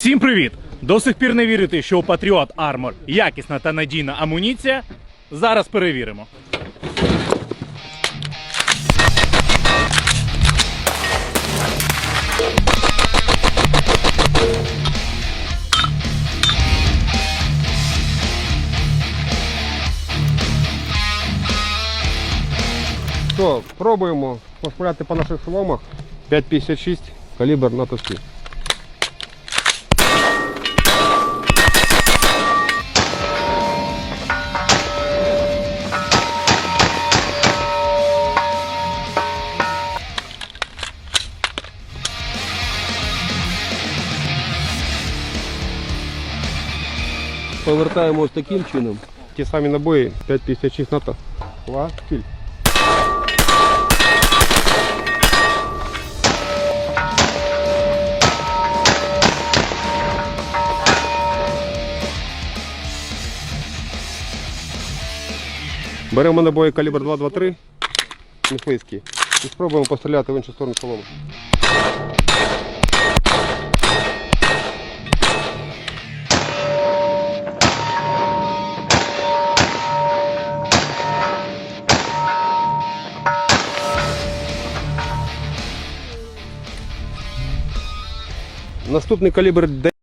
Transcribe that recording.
Всім привіт! До сих пір не вірите, що у Patriot Armor якісна та надійна амуніція. Зараз перевіримо. Що, пробуємо постріляти по наших соломах. 5,56, калібр на тоски. Повертаємо ось таким чином. Ті самі набої 5,56 НАТО. Клас, кіль. Беремо набої калібр 223, мисливський, і спробуємо постріляти в іншу сторону соломи. Наступний калібр